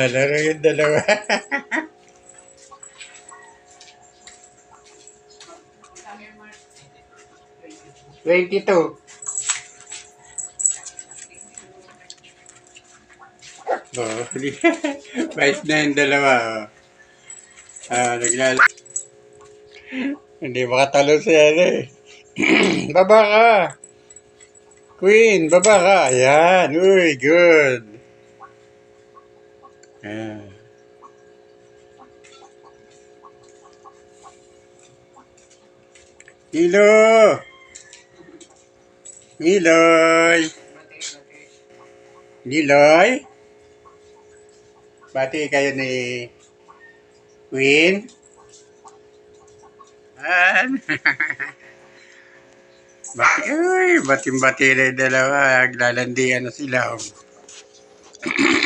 Naglalaro yung dalawa. Twenty-two. Oh. Bait na yung dalawa. Oh. Ah, naglala. Hindi makatalo si ano eh. baba ka. Queen, baba ka. Ayan. Uy, good. Ayan. Milo! Miloy! Miloy! Bati kayo ni Queen. An. Bati, uy, bating-bati na yung dalawa. Naglalandian na sila. oh.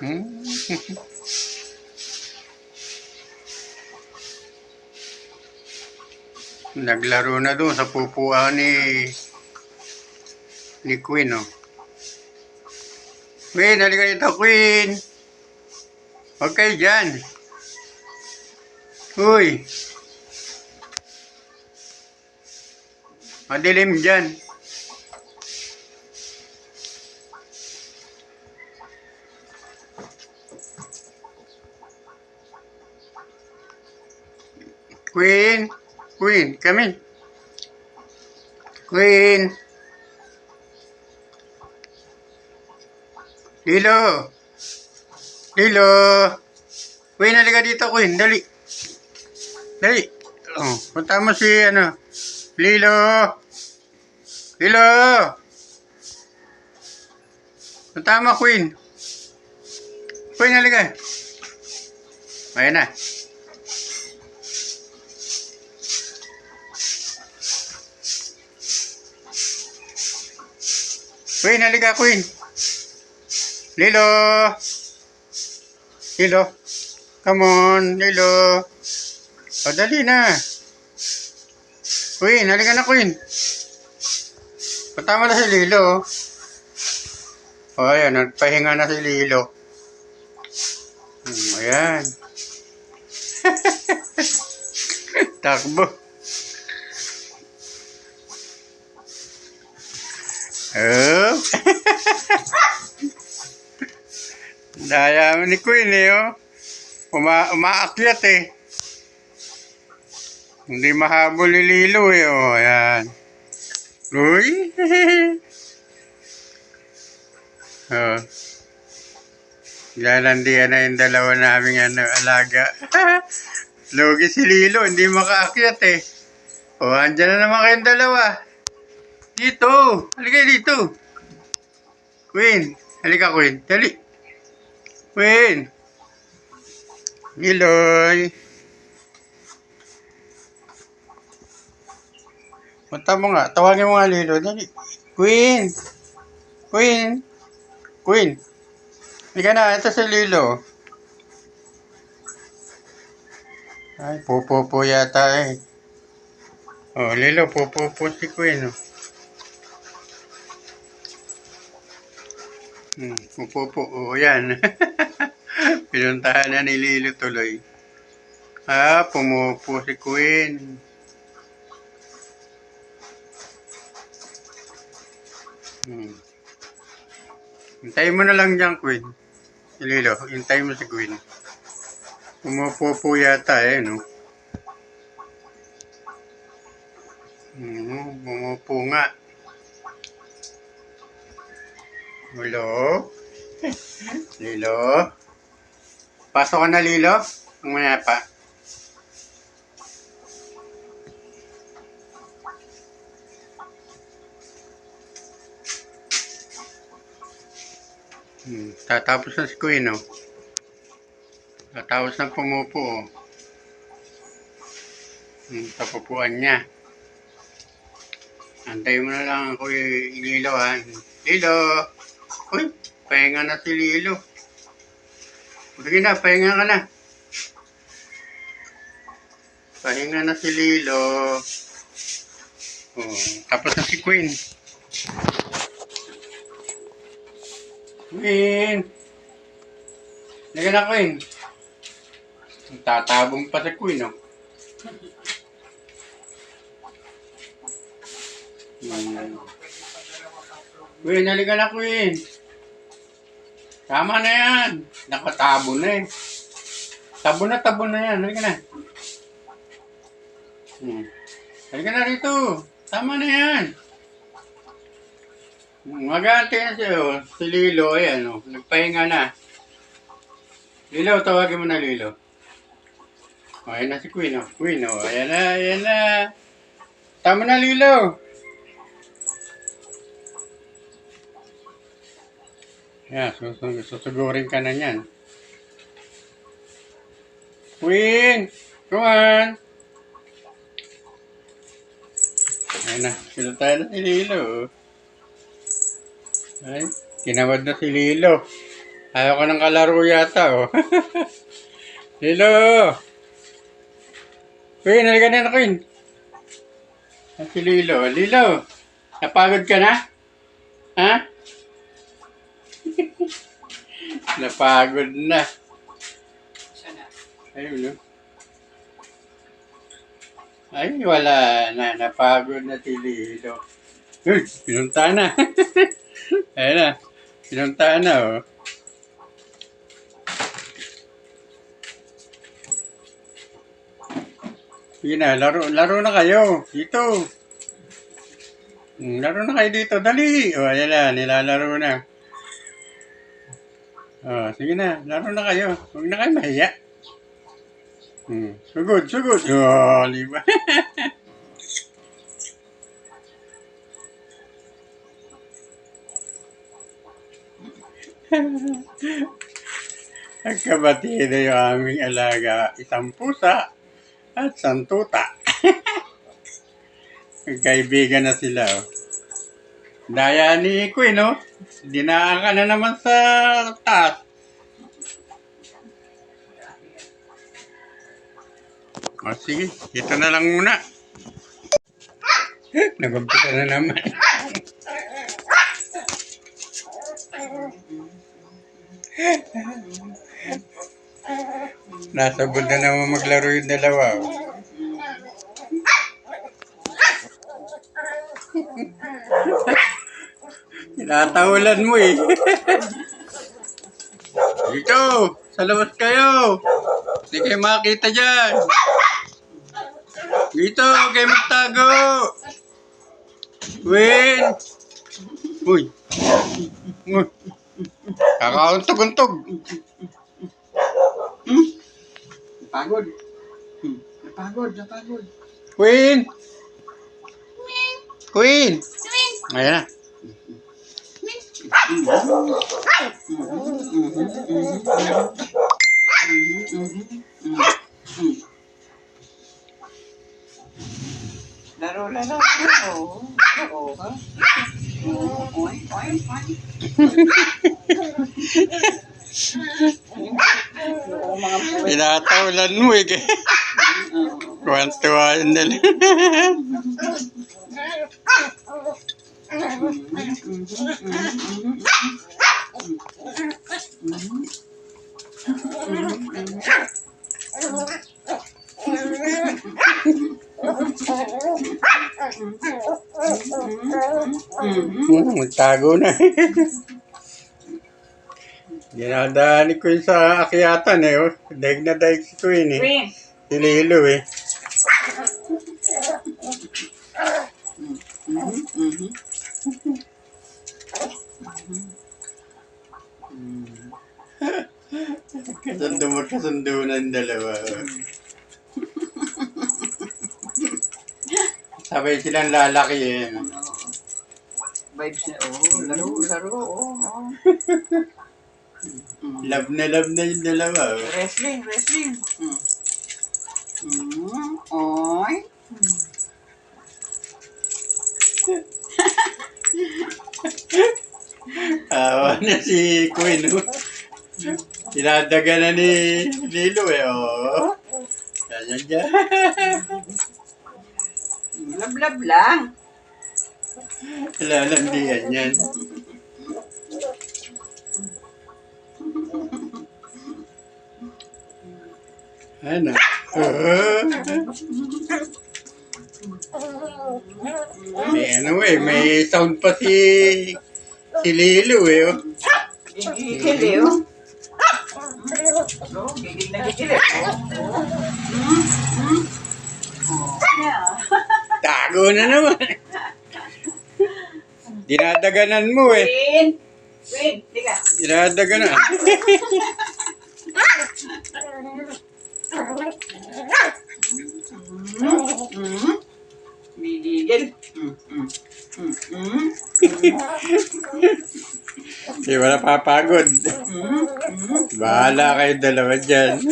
Hmm. Naglaro na doon sa pupuan ni ni Queen, oh. Queen, halika dito, Queen. Huwag kayo dyan. Uy. Madilim dyan. Queen, Queen, come in. Queen. Lilo. Lilo. Queen, halika dito, Queen. Dali. Dali. Oh, punta mo si, ano, Lilo. Lilo. Punta mo, Queen. Queen, halika. Ayan na. Queen, halika, Queen. Lilo. Lilo. Come on, Lilo. O, na. Queen, halika na, Queen. Patama na si Lilo. O, ayan, nagpahinga na si Lilo. Hmm, ayan. Takbo. Oh. Daya mo ni Queen eh, oh. Uma umaakyat eh. Hindi mahabol ni Lilo eh, oh. Ayan. Uy. oh. Lalandian na yung dalawa naming ano, alaga. Lugi si Lilo, hindi makaakyat eh. Oh, andyan na naman kayong dalawa. Dito! Halika dito! Queen! Halika, Queen. Dali! Queen! Niloy! Punta mo nga. Tawagin mo nga Lilo. Dali. Queen! Queen! Queen! Halika na. Ito si Lilo. Ay, pupo yata eh. Oh, Lilo, pupo si Queen. Oh. Hmm, pupupo. Oo, yan. Pinuntahan na ni Lilo tuloy. Ah, pumupo si Queen. Hmm. Hintayin mo na lang dyan, Queen. Si Lilo, hintayin mo si Queen. Pumupo yata eh, no? Hmm, pumupo nga. Lilo? Lilo? Pasok ka na, Lilo? Umaya pa. Hmm, tatapos na si Queen, oh. Tatapos na pumupo, oh. Hmm, sa pupuan niya. Antay mo na lang ako Lilo, ha? Lilo! Uy, pahinga na si Lilo. Sige na, pahinga ka na. Pahinga na si Lilo. Oh, tapos na si Queen. Queen! Lagyan na Queen. Tatabong pa si Queen, oh. Hmm. Queen, halika na Queen. Tama na yan. Nakatabo na eh. Tabo na, tabo na yan. Halika na. Hmm. Halika na rito. Tama na yan. Magante na siya. Si Lilo, ayan o. Nagpahinga na. Lilo, tawagin mo na Lilo. O, ayan na si Queen o. Queen o. Ayan na, ayan na. Tama na Lilo. Yan, susug susugurin ka na yan. Queen! Come on! Ayan na, sinuntahan na si Lilo. Ay, kinawad na si Lilo. Ayaw ko ng kalaro yata, oh. Lilo! Queen, halika na na, Queen. Ah, Si Lilo. Lilo, napagod ka na? Ha? Napagod na. Ayun, no? Ay, wala na. Napagod na si Lilo. Uy, pinunta na. Ayun na. Pinunta na, oh. Sige na, laro, laro na kayo. Dito. Mm, Laro na kayo dito. Dali. O, ayan na. Nilalaro na. Oh, sige na. Laro na kayo. Huwag na kayo mahiya. Hmm. Sugod, sugod. Oh, di ba? Nagkabatido yung aming alaga. Isang pusa at santuta. Magkaibigan na sila. Oh. Daya ni Queen, no? Dinaan ka na naman sa taas. O sige, ito na lang muna. Nagumpisa na naman. Nasabod na naman maglaro yung dalawa. oh. Tinatawalan mo eh. Dito, sa labas kayo. Hindi kayo makakita dyan. Dito, kayo magtago. Win. Uy. Kakauntog-untog. Hmm? Napagod. Hmm. Napagod, napagod. Queen! Queen! Ayan na. Laro, laro. Oo, ha? Oo, oy, mo eh. Kuwantuwa yun nila. Hmm, magtago na. Dinadaanin ko yun sa akyatan eh. Oh. Daig na daig si Queen eh. Queen. Si Lilo eh. Kasundo magkasundo ng dalawa. Sabay silang lalaki eh. Vibes niya. Oo, laro, laro. Oo, oo. Love na love na yung dalawa. oh. Wrestling, wrestling. Mm. Mm, oy. Awa na si Queen. Oh. Tinadaga na ni Lilo eh. Oh. Ganyan dyan. Love, love lang. Lalandian yan. Ano? Oh. may ano eh, may sound pa si si Lilo eh. Oh. Gigigil eh, oh. Oh, gigil na gigil eh. Oh. Yeah. Tago na naman. Dinadaganan mo eh. Win! Win, tiga. Dinadaganan. Hmm. Gigigil. Hmm, hmm. Hmm, hmm. Di ba napapagod? Hmm, hmm. Bahala kayo dalawa dyan.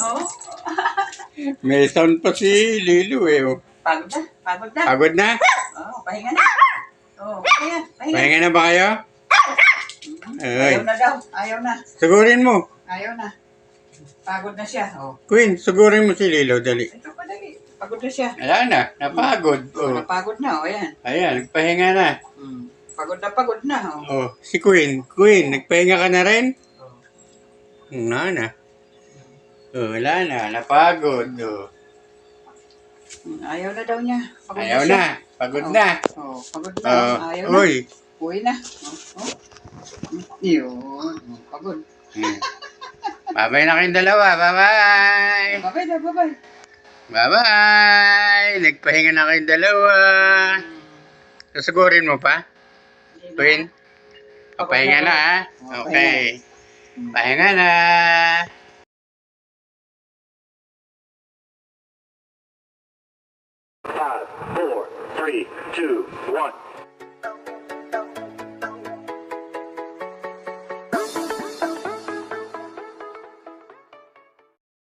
Oh, May sound pa si Lilo eh. oh. pagod na, pagod na. Pagod na? Oh, pahinga na. Oh, pahinga, pahinga. Pahinga na ba kayo? Ay, Ayaw na daw, ayaw na, sugurin mo. ayaw na. Pagod na siya. Oh, Queen, sugurin mo si Lilo, dali. ito pa dali. Pagod na siya. Wala na, napagod. Oh. Oh. Napagod na, oh, yan. Ayan, nagpahinga na. Hmm. Pagod na, pagod na. Oh. Oh, si Queen. Queen, nagpahinga ka na rin? Oh. Wala na. Oh, wala na, napagod. Oh. Hmm, Ayaw na daw niya. Pagod Ayaw siya. na, pagod na. Oh, pagod na. Oh, ayaw na. uy. Uwi na. Oh, oh. Yun. Pagod. Hmm. Babay na kayong dalawa, bye-bye. Na, babay. Bye-bye! Nagpahinga na kayong dalawa. Susugurin mo pa? Queen? Papahinga na ha? Okay. Pahinga na. Five, four, three, two, one.